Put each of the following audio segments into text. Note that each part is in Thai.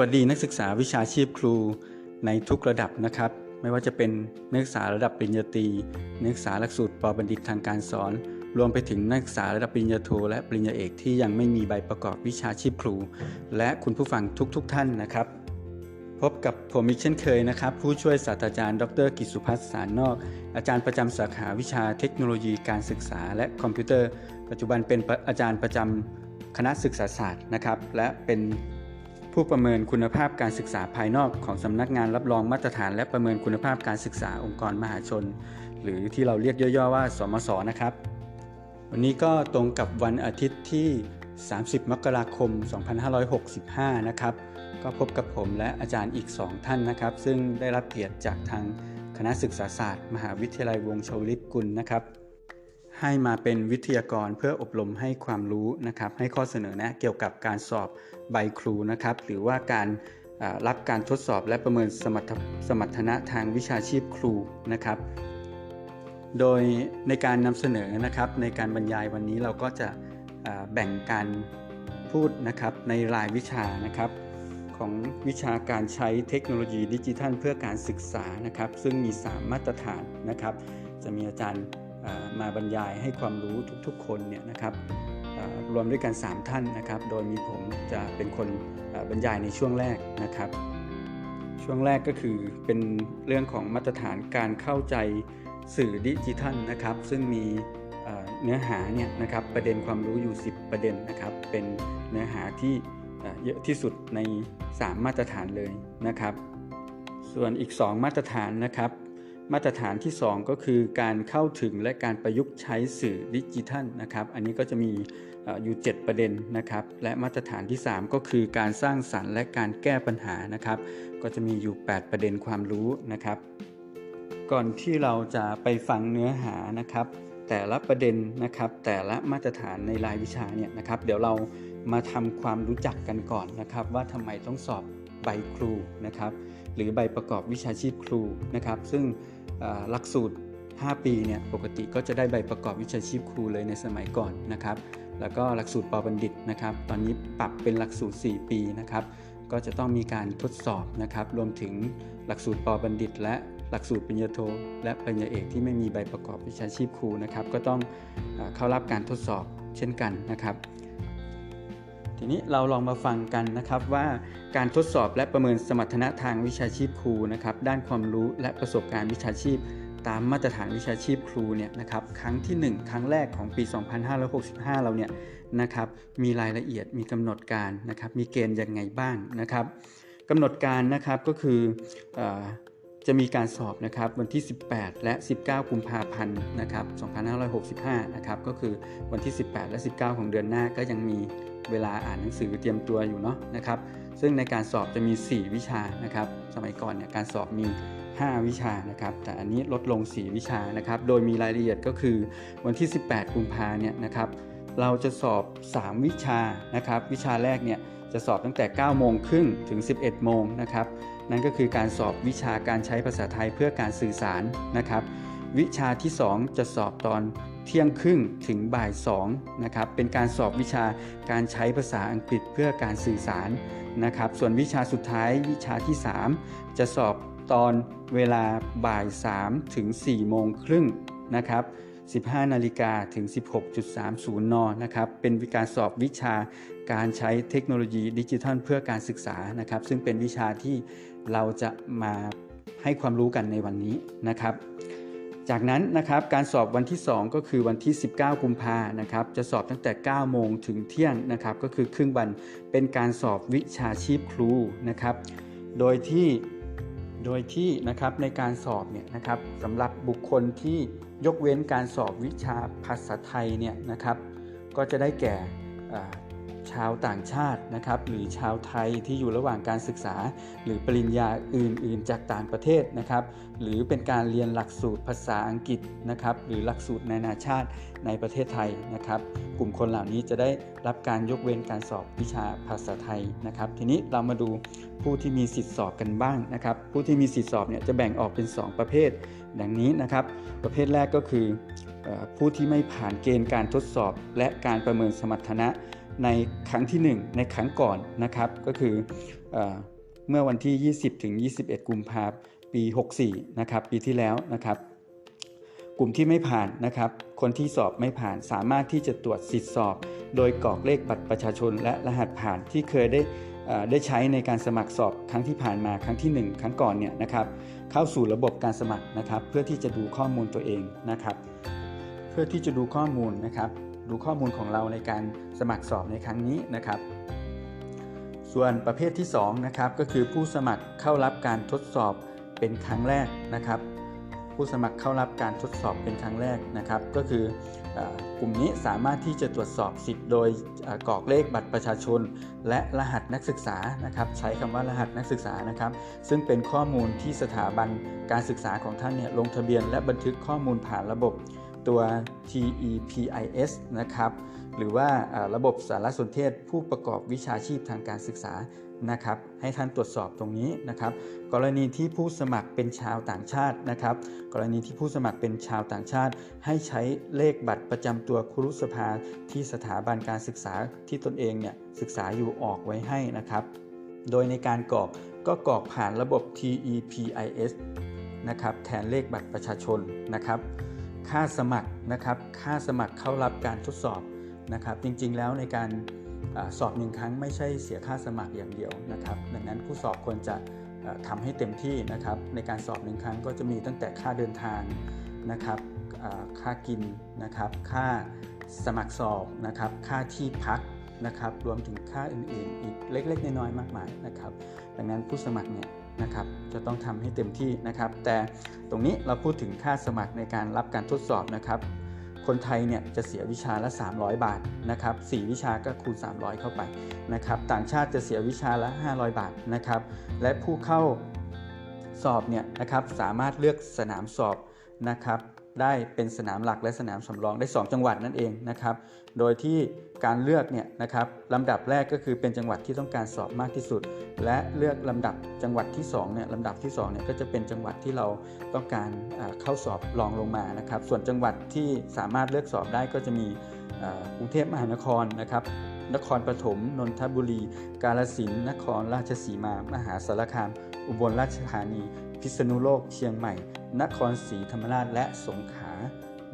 วัสดีนักศึกษาวิชาชีพครูในทุกระดับนะครับ ไม่ว่าจะเป็นนักศึกษาระดับปริญญาตรีนักศึกษาหลักสูตรปบัณฑิตทางการสอน รวมไปถึงนักศึกษาระดับปริญญาโทและปริญญาเอกที่ยังไม่มีใบประกอบวิชาชีพครู และคุณผู้ฟังทุกๆทท่านนะครับ พบกับผมอีกเช่นเคยนะครับ ผู้ช่วยศาสตราจารย์ ดรกิจสุพัฒน์สารนอก อาจารย์ประจำสาขาวิชาเทคโนโลยีการศึกษา และคอมพิวเตอร์ ปัจจุบันเป็นอาจารย์ประจำคณะศึกษาศาสตร์นะครับ และเป็น ผู้ประเมินคุณภาพการศึกษาภายนอกของสำนักงานรับรองมาตรฐาน และประเมินคุณภาพการศึกษาองค์กรมหาชน หรือที่เราเรียกย่อๆว่า สมศนะครับ วันนี้ก็ตรงกับวันอาทิตย์ที่ 30 มกราคม 2565 นะครับ ก็พบกับผมและอาจารย์อีก 2 ท่านนะครับ ซึ่งได้รับเกียรติจากทางคณะศึกษาศาสตร์ มหาวิทยาลัยวงชวลิตกุลนะครับ ให้มาเป็นวิทยากรเพื่ออบรมให้ความรู้นะครับ ให้ข้อเสนอแนะเกี่ยวกับการสอบใบครูนะครับ หรือว่าการรับการทดสอบและประเมินสมรรถสมรรถนะทางวิชาชีพครูนะครับ โดยในการนำเสนอนะครับ ในการบรรยายวันนี้เราก็จะแบ่งการพูดนะครับในรายวิชานะครับ ของวิชาการใช้เทคโนโลยีดิจิทัลเพื่อการศึกษานะครับ ซึ่งมี 3 มาตรฐานนะครับ จะมีอาจารย์ มาบรรยายให้ความรู้ทุกๆ คนเนี่ยนะครับรวมด้วยกัน 3 ท่านนะครับ โดยมีผมจะเป็นคนบรรยายในช่วงแรกนะครับ ช่วงแรกก็คือเป็นเรื่องของมาตรฐานการเข้าใจสื่อดิจิทัลนะครับ ซึ่งมีเนื้อหาเนี่ยนะครับประเด็นความรู้อยู่ 10 ประเด็นนะครับ เป็นเนื้อหาที่เยอะที่สุดใน 3 มาตรฐานเลยนะครับ ส่วนอีก 2 มาตรฐานนะครับ มาตรฐานที่ 2 ก็คือการเข้าถึงและการประยุกต์ใช้สื่อดิจิทัลนะครับ อันนี้ก็จะมีอยู่ 7 ประเด็นนะครับ และมาตรฐานที่ 3 ก็คือการสร้างสรรค์และการแก้ปัญหานะครับ ก็จะมีอยู่ 8 ประเด็นความรู้นะครับ ก่อนที่เราจะไปฟังเนื้อหานะครับ แต่ละประเด็นนะครับ แต่ละมาตรฐานในรายวิชาเนี่ยนะครับ เดี๋ยวเรามาทำความรู้จักกันก่อนนะครับ ว่าทำไมต้องสอบใบครูนะครับ หรือใบประกอบวิชาชีพครูนะครับซึ่งหลักสูตร 5 ปีเนี่ยปกติก็จะได้ใบประกอบวิชาชีพครูเลยในสมัยก่อนนะครับแล้วก็หลักสูตรปบัณฑิตนะครับตอนนี้ปรับเป็นหลักสูตร 4 ปีนะครับก็จะต้องมีการทดสอบนะครับรวมถึงหลักสูตรปบัณฑิต และหลักสูตรปริญญาโท และปริญญาเอกที่ไม่มีใบประกอบวิชาชีพครูนะครับก็ต้องเข้ารับการทดสอบเช่นกันนะครับ ทีนี้เราลองมาฟังกันนะครับว่าการทดสอบและประเมินสมรรถนะทางวิชาชีพครูนะครับด้านความรู้และประสบการณ์วิชาชีพ ตามมาตรฐานวิชาชีพครูเนี่ยนะครับครั้งที่ 1 ครั้งแรกของปี 2565 เราเนี่ยนะครับมีรายละเอียดมีกำหนดการนะครับมีเกณฑ์ยังไงบ้างนะครับกำหนดการนะครับก็คืออจะมีการสอบนะครับวันที่ 18 และ 19 กุมภาพันธ์นะครับ 2565 นะครับก็คือวันที่ 18 และ 19 ของเดือนหน้าก็ยังมี เวลาอ่านหนังสือเตรียมตัวอยู่เนาะนะครับซึ่งในการสอบจะมี 4 วิชานะครับสมัยก่อนเนี่ยการสอบมี 5 วิชานะครับแต่อันนี้ลดลง 4 วิชานะครับโดยมีรายละเอียดก็คือวันที่ 18 กุมภาเนี่ยนะครับเราจะสอบ 3 วิชานะครับวิชาแรกเนี่ยจะสอบตั้งแต่ 9 โมงครึ่งถึง 11 โมงนะครับนั่นก็คือการสอบวิชาการใช้ภาษาไทยเพื่อการสื่อสารนะครับวิชาที่ 2 จะสอบตอน เที่ยงครึ่งถึงบ่าย2นะครับเป็นการสอบวิชาการใช้ภาษาอังกฤษเพื่อการสื่อสารนะครับส่วนวิชาสุดท้ายวิชาที่ 3 จะสอบตอนเวลาบ่าย3ถึง4โมงครึ่งนะครับ15นาฬิกาถึง 16.30 น นะครับ เป็นการสอบวิชาการใช้เทคโนโลยีดิจิทัลเพื่อการศึกษา นะครับ ซึ่งเป็นวิชาที่เราจะมาให้ความรู้กันในวันนี้นะครับ จากนั้นนะครับการสอบวันที่ 2 ก็คือวันที่ 19 กุมภานะครับจะสอบตั้งแต่ 9 โมงถึงเที่ยงนะครับก็คือครึ่งวันเป็นการสอบวิชาชีพครูนะครับ โดยที่โดยที่นะครับในการสอบเนี่ยนะครับสำหรับบุคคลที่ยกเว้นการสอบวิชาภาษาไทยเนี่ยนะครับ ก็จะได้แก่ ชาวต่างชาตินะครับหรือชาวไทยที่อยู่ระหว่างการศึกษา หรือปริญญาอื่น ๆ จากต่างประเทศนะครับหรือเป็นการเรียนหลักสูตรภาษาอังกฤษนะครับหรือหลักสูตรนานาชาติในประเทศไทยนะครับกลุ่มคนเหล่านี้จะได้รับการยกเว้นการสอบวิชาภาษาไทยนะครับทีนี้เรามาดูผู้ที่มีสิทธิสอบกันบ้างนะครับผู้ที่มีสิทธิสอบเนี่ยจะแบ่งออกเป็น 2 ประเภท ดังนี้นะครับประเภทแรกก็คือผู้ที่ไม่ผ่านเกณฑ์การทดสอบและการประเมินสมรรถนะ ในครั้งที่ 1 ในครั้งก่อนนะครับ ก็คือเอเมื่อวันที่ 20 ถึง 21 กุมภาพันธ์ปี 64 นะครับ ปีที่แล้วนะครับ กลุ่มที่ไม่ผ่านนะครับ คนที่สอบไม่ผ่านสามารถที่จะตรวจสิทธิสอบ โดยกรอกเลขบัตรประชาชนและรหัสผ่านที่เคยได้ได้ใช้ในการสมัครสอบครั้งที่ผ่านมาครั้งที่ 1 ครั้งก่อนเนี่ยนะครับเข้าสู่ระบบการสมัครนะครับ เพื่อที่จะดูข้อมูลตัวเองนะครับ เพื่อที่จะดูข้อมูลนะครับ ดูข้อมูลของเราในการสมัครสอบในครั้งนี้นะครับ ส่วนประเภทที่2นะครับก็คือผู้สมัครเข้ารับการทดสอบเป็นครั้งแรกนะครับ ผู้สมัครเข้ารับการทดสอบเป็นครั้งแรกนะครับ ก็คืออกลุ่มนี้สามารถที่จะตรวจสอบสิทธิ์โดยกรอกเลขบัตรประชาชน และรหัสนักศึกษานะครับใช้คำว่ารหัสนักศึกษานะครับ ซึ่งเป็นข้อมูลที่สถาบันการศึกษาของท่านเนี่ยลงทะเบียน และบันทึกข้อมูลผ่านระบบ ตัว TEPIS นะครับหรือว่าระบบสารสนเทศผู้ประกอบวิชาชีพทางการศึกษานะครับให้ท่านตรวจสอบตรงนี้นะครับ กรณีที่ผู้สมัครเป็นชาวต่างชาตินะครับ กรณีที่ผู้สมัครเป็นชาวต่างชาติ ให้ใช้เลขบัตรประจำตัวครุสภาที่สถาบันการศึกษาที่ตนเองเนี่ยศึกษาอยู่ออกไว้ให้นะครับ โดยในการกรอกก็กรอกผ่านระบบ TEPIS นะครับแทนเลขบัตรประชาชนนะครับ ค่าสมัครนะครับค่าสมัครเข้ารับการทดสอบนะครับจริงๆแล้วในการอสอบหนึ่งครั้งไม่ใช่เสียค่าสมัครอย่างเดียวนะครับดังนั้นผู้สอบควรจะเอ่อทำให้เต็มที่นะครับในการสอบหนึ่งครั้งก็จะมีตั้งแต่ค่าเดินทางนะครับค่ากินนะครับค่าสมัครสอบนะครับค่าที่พักนะครับรวมถึงค่าอื่นๆ อีกเล็กๆ น้อยๆมากมายนะครับดังนั้นผู้สมัครเนี่ย นะครับจะต้องทำให้เต็มที่นะครับ แต่ตรงนี้เราพูดถึงค่าสมัครในการรับการทดสอบนะครับ คนไทยเนี่ยจะเสียวิชาละ 300 บาทนะครับ4วิชาก็คูณ 300 เข้าไปนะครับต่างชาติจะเสียวิชาละ 500 บาทนะครับ และผู้เข้าสอบเนี่ยนะครับสามารถเลือกสนามสอบนะครับ ได้เป็นสนามหลักและสนามสำรองได้ 2 จังหวัดนั่นเองนะครับ โดยที่การเลือกเนี่ยนะครับลำดับแรกก็คือเป็นจังหวัดที่ต้องการสอบมากที่สุด และเลือกลำดับจังหวัดที่2เนี่ยลำดับที่2เนี่ยก็จะเป็นจังหวัดที่เราต้องการเข้าสอบรองลงมานะครับ ส่วนจังหวัดที่สามารถเลือกสอบได้ก็จะมีกรุงเทพมหานครนะครับนครปฐมนนทบุรี กาฬสินธุ์นครราชสีมา มหาสารคาม อุบลราชธานี พิษณุโลก เชียงใหม่ นครศรีธรรมราชและสงขลา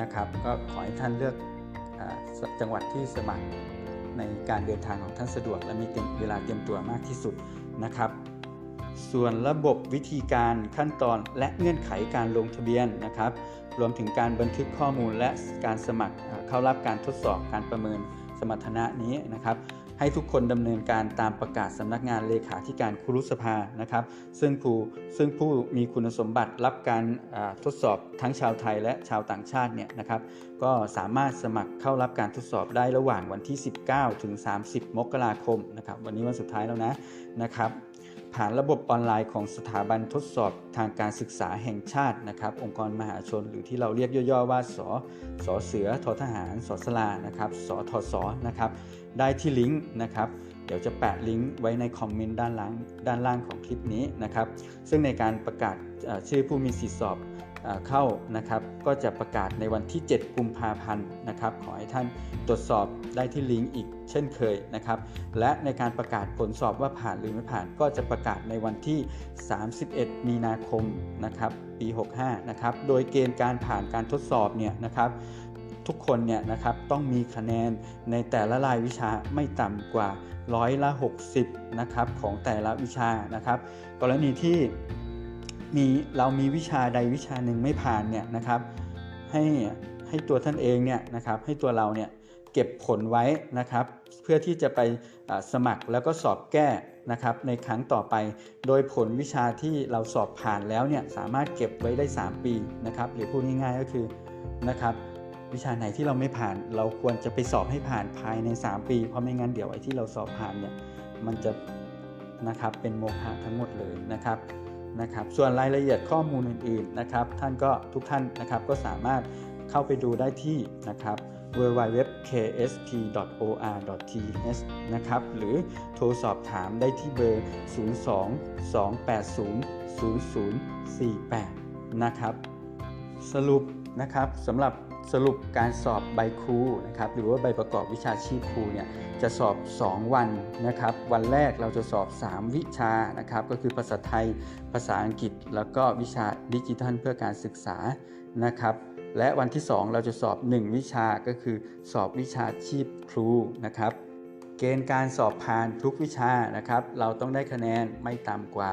นะครับ ก็ขอให้ท่านเลือกอจังหวัดที่สมัครในการเดินทางของท่านสะดวก และมีเวลาเตรียมตัวมากที่สุดนะครับส่วนระบบวิธีการขั้นตอนและเงื่อนไขการลงทะเบียนนะครับ รวมถึงการบันทึกข้อมูลและการสมัครเข้ารับการทดสอบการประเมินสมรรถนะนี้นะครับ ให้ทุกคนดำเนินการตามประกาศสำนักงานเลขาธิการครุสภานะครับ ซึ่งผู้ซึ่งผู้มีคุณสมบัติรับการทดสอบทั้งชาวไทยและชาวต่างชาติเนี่ยนะครับ ก็สามารถสมัครเข้ารับการทดสอบได้ระหว่างวันที่ 19 ถึง 30 มกราคมนะครับ วันนี้วันสุดท้ายแล้วนะนะครับผ่านระบบออนไลน์ของสถาบันทดสอบทางการศึกษาแห่งชาตินะครับ องค์กรมหาชนหรือที่เราเรียกย่อๆว่าสสเสือทอทหารสสลานะครับสทศนะครับได้ที่ลิงก์นะครับเดี๋ยวจะแปะลิงก์ไว้ในคอมเมนต์ด้านล่างด้านล่างของคลิปนี้นะครับ ซึ่งในการประกาศชื่อผู้มีสิทธิสอบเข้านะครับ ก็จะประกาศในวันที่ 7 กุมภาพันธ์นะครับ ขอให้ท่านตรวจสอบได้ที่ลิงก์อีกเช่นเคยนะครับ และในการประกาศผลสอบว่าผ่านหรือไม่ผ่าน ก็จะประกาศในวันที่ 31 มีนาคมนะครับ ปี 65 นะครับ โดยเกณฑ์การผ่านการทดสอบเนี่ยนะครับ ทุกคนเนี่ยนะครับต้องมีคะแนนในแต่ละรายวิชาไม่ต่ำกว่าร้อยละ60นะครับของแต่ละวิชานะครับ กรณีที่มีเรามีวิชาใดวิชาหนึ่งไม่ผ่านเนี่ยนะครับให้ให้ตัวท่านเองเนี่ยนะครับให้ตัวเราเนี่ยเก็บผลไว้นะครับ เพื่อที่จะไปสมัครแล้วก็สอบแก้นะครับในครั้งต่อไป โดยผลวิชาที่เราสอบผ่านแล้วเนี่ยสามารถเก็บไว้ได้ 3 ปีนะครับหรือพูดง่ายๆก็คือนะครับ วิชาไหนที่เราไม่ผ่าน เราควรจะไปสอบให้ผ่านภายใน 3 ปี เพราะไม่งั้นเดี๋ยวไอ้ที่เราสอบผ่านเนี่ยมันจะนะครับเป็นโมฆะทั้งหมดเลยนะครับนะครับ ส่วนรายละเอียดข้อมูลอื่นๆนะครับ ท่านก็ทุกท่านนะครับก็สามารถเข้าไปดูได้ที่นะครับ www.ksp.or.th นะครับ หรือโทรสอบถามได้ที่เบอร์ 02 280 0048 นะครับ สรุปนะครับสำหรับ สรุปการสอบใบครูนะครับหรือว่าใบประกอบวิชาชีพครูเนี่ยจะสอบ 2 วันนะครับ วันแรกเราจะสอบ 3 วิชานะครับ ก็คือภาษาไทย ภาษาอังกฤษ แล้วก็วิชาดิจิทัลเพื่อการศึกษานะครับ และวันที่ 2 เราจะสอบ 1 วิชาก็คือสอบวิชาชีพครูนะครับ เกณฑ์การสอบผ่านทุกวิชานะครับ เราต้องได้คะแนนไม่ต่ำกว่า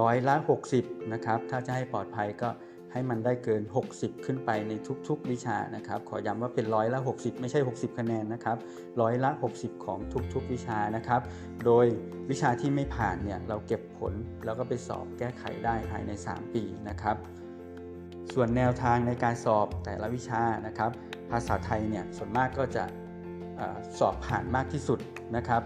ร้อยละ60นะครับถ้าจะให้ปลอดภัยก็ ให้มันได้เกิน 60 ขึ้นไปในทุกๆ วิชานะครับ ขอย้ำว่าเป็นร้อยละ 60 ไม่ใช่ 60 คะแนนนะครับร้อยละ 60 ของทุกๆ วิชานะครับ โดยวิชาที่ไม่ผ่านเนี่ยเราเก็บผลแล้วก็ไปสอบแก้ไขได้ภายใน 3 ปีนะครับ ส่วนแนวทางในการสอบแต่ละวิชานะครับ ภาษาไทยเนี่ยส่วนมากก็จะออสอบผ่านมากที่สุดนะครับ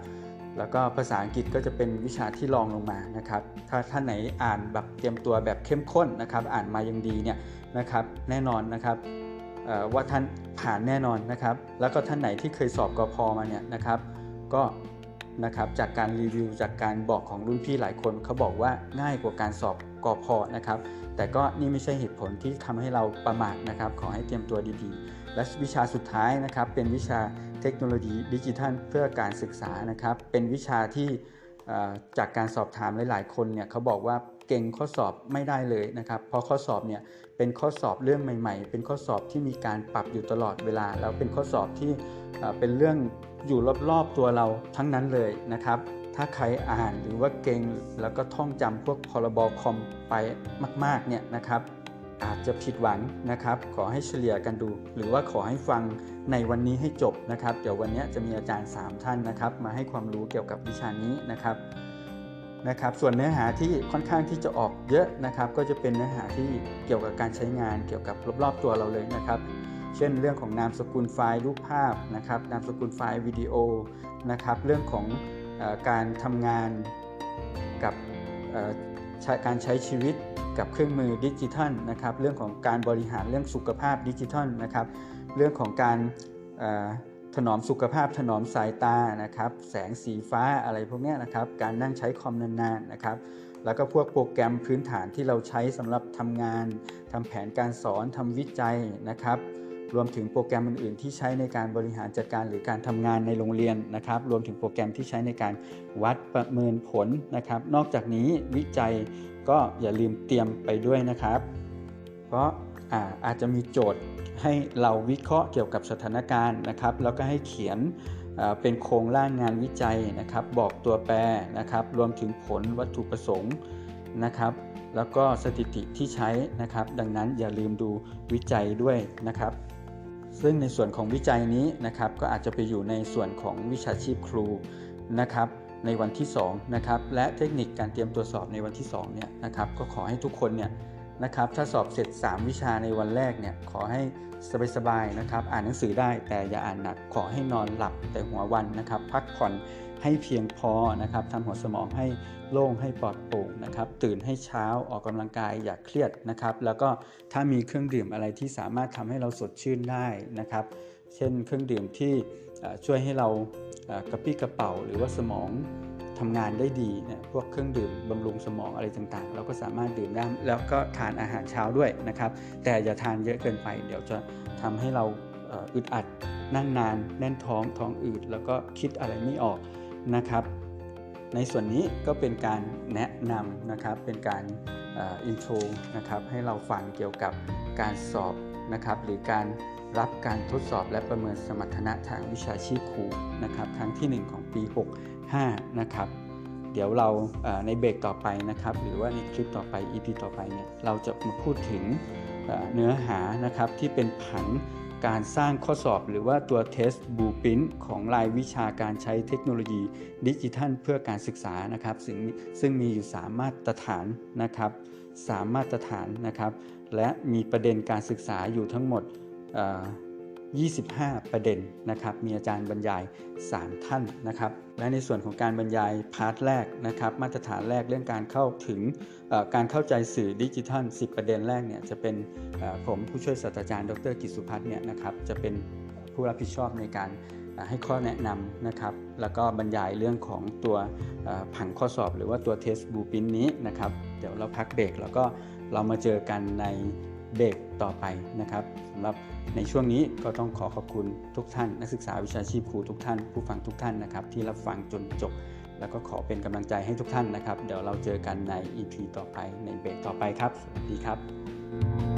แล้วก็ภาษาอังกฤษก็จะเป็นวิชาที่รองลงมานะครับถ้าท่านไหนอ่านแบบเตรียมตัวแบบเข้มข้นนะครับ อ่านมายังดีเนี่ยนะครับแน่นอนนะครับว่าท่านผ่านแน่นอนนะครับ แล้วก็ท่านไหนที่เคยสอบกพมาเนี่ยนะครับ ก็นะครับจากการรีวิวจากการบอกของรุ่นพี่หลายคนเขาบอกว่าง่ายกว่าการสอบกพนะครับ แต่ก็นี่ไม่ใช่เหตุผลที่ทำให้เราประมาทนะครับ ขอให้เตรียมตัวดีๆ และวิชาสุดท้ายนะครับเป็นวิชาเทคโนโลยีดิจิทัลเพื่อการศึกษานะครับ เป็นวิชาที่จากการสอบถามหลาย ๆ คนเนี่ยเขาบอกว่าเก่งข้อสอบไม่ได้เลยนะครับ เพราะข้อสอบเนี่ยเป็นข้อสอบเรื่องใหม่ ๆ เป็นข้อสอบที่มีการปรับอยู่ตลอดเวลา แล้วเป็นข้อสอบที่เป็นเรื่องอยู่รอบๆตัวเราทั้งนั้นเลยนะครับ ถ้าใครอ่านหรือว่าเก่งแล้วก็ท่องจำพวกพรบคอมไปมากๆเนี่ยนะครับ อาจจะผิดหวังนะครับ ขอให้เฉลี่ยกันดู หรือว่าขอให้ฟังในวันนี้ให้จบนะครับ เดี๋ยววันนี้จะมีอาจารย์ 3 ท่านนะครับ มาให้ความรู้เกี่ยวกับวิชานี้นะครับนะครับ ส่วนเนื้อหาที่ค่อนข้างที่จะออกเยอะนะครับ ก็จะเป็นเนื้อหาที่เกี่ยวกับการใช้งานเกี่ยวกับรอบๆตัวเราเลยนะครับ เช่นเรื่องของนามสกุลไฟล์รูปภาพนะครับ นามสกุลไฟล์วิดีโอนะครับ เรื่องของอการทำงานกับ การใช้ชีวิตกับเครื่องมือดิจิทัลนะครับเรื่องของการบริหารเรื่องสุขภาพดิจิทัลนะครับเรื่องของการถนอมสุขภาพถนอมสายตานะครับแสงสีฟ้าอะไรพวกนี้นะครับการนั่งใช้คอมนานๆนะครับแล้วก็พวกโปรแกรมพื้นฐานที่เราใช้สำหรับทำงานทำแผนการสอนทำวิจัยนะครับ รวมถึงโปรแกรมอื่นๆ ที่ใช้ในการบริหารจัดการหรือการทำงานในโรงเรียนนะครับ รวมถึงโปรแกรมที่ใช้ในการวัดประเมินผลนะครับ นอกจากนี้วิจัยก็อย่าลืมเตรียมไปด้วยนะครับ เพราะอาอาจจะมีโจทย์ให้เราวิเคราะห์เกี่ยวกับสถานการณ์นะครับ แล้วก็ให้เขียนเป็นโครงร่างงานวิจัยนะครับ บอกตัวแปรนะครับ รวมถึงผลวัตถุประสงค์นะครับแล้วก็สถิติที่ใช้นะครับ ดังนั้นอย่าลืมดูวิจัยด้วยนะครับ ซึ่งในส่วนของวิจัยนี้นะครับก็อาจจะไปอยู่ในส่วนของวิชาชีพครูนะครับในวันที่2นะครับและเทคนิคการเตรียมตัวสอบในวันที่2เนี่ยนะครับก็ขอให้ทุกคนเนี่ยนะครับถ้าสอบเสร็จ 3 วิชาในวันแรกเนี่ยขอให้สบายๆนะครับอ่านหนังสือได้แต่อย่าอ่านหนักขอให้นอนหลับแต่หัววันนะครับ พักผ่อน ให้เพียงพอนะครับทำหัวสมองให้โล่งให้ปลอดโปร่งนะครับ ตื่นให้เช้าออกกำลังกายอย่าเครียดนะครับ แล้วก็ถ้ามีเครื่องดื่มอะไรที่สามารถทำให้เราสดชื่นได้นะครับ เช่นเครื่องดื่มที่ช่วยให้เรากระปี้กระเป๋า หรือว่าสมองทำงานได้ดีเนี่ยพวกเครื่องดื่มบำรุงสมองอะไรต่างๆ เราก็สามารถดื่มได้แล้วก็ทานอาหารเช้าด้วยนะครับ แต่อย่าทานเยอะเกินไป เดี๋ยวจะทำให้เราอึดอัดนั่งนาน แน่นท้องท้องอืดแล้วก็คิดอะไรไม่ออก นะครับ ในส่วนนี้ก็เป็นการแนะนำนะครับ เป็นการอินโทรนะครับ ให้เราฟังเกี่ยวกับการสอบนะครับ หรือการรับการทดสอบและประเมินสมรรถนะทางวิชาชีพครูนะครับ ครั้งที่ 1 ของปี 65 นะครับ เดี๋ยวเราในเบรกต่อไปนะครับ หรือว่าในคลิปต่อไป EP ต่อไปเนี่ยเราจะมาพูดถึงเนื้อหานะครับที่เป็นผัง การสร้างข้อสอบหรือว่าตัวเทสบูปินของรายวิชาการใช้เทคโนโลยีดิจิทัลเพื่อการศึกษานะครับ ซึ่งซึ่งมีอยู่ 3 มาตรฐานนะครับสามมาตรฐานนะครับ และมีประเด็นการศึกษาอยู่ทั้งหมดอ่อ 25 ประเด็นนะครับ มีอาจารย์บรรยาย 3 ท่านนะครับ และในส่วนของการบรรยายพาร์ทแรกนะครับ มาตรฐานแรกเรื่องการเข้าถึงการเข้าใจสื่อดิจิทัล 10 ประเด็นแรกเนี่ยจะเป็นผมผู้ช่วยศาสตราจารย์ดรกิตสุพัฒน์เนี่ยนะครับจะเป็นผู้รับผิดชอบในการให้ข้อแนะนำนะครับ แล้วก็บรรยายเรื่องของตัวผังข้อสอบ หรือว่าตัว Test Blueprint นี้นะครับ เดี๋ยวเราพักเบรกแล้วก็เรามาเจอกันใน เบรกต่อไปนะครับสำหรับในช่วงนี้ก็ต้องขอขอบคุณทุกท่าน นักศึกษาวิชาชีพครูทุกท่าน ผู้ฟังทุกท่านนะครับ ที่รับฟังจนจบ แล้วก็ขอเป็นกำลังใจให้ทุกท่านนะครับ เดี๋ยวเราเจอกันใน EP ต่อไปในเบรกต่อไปครับสวัสดีครับ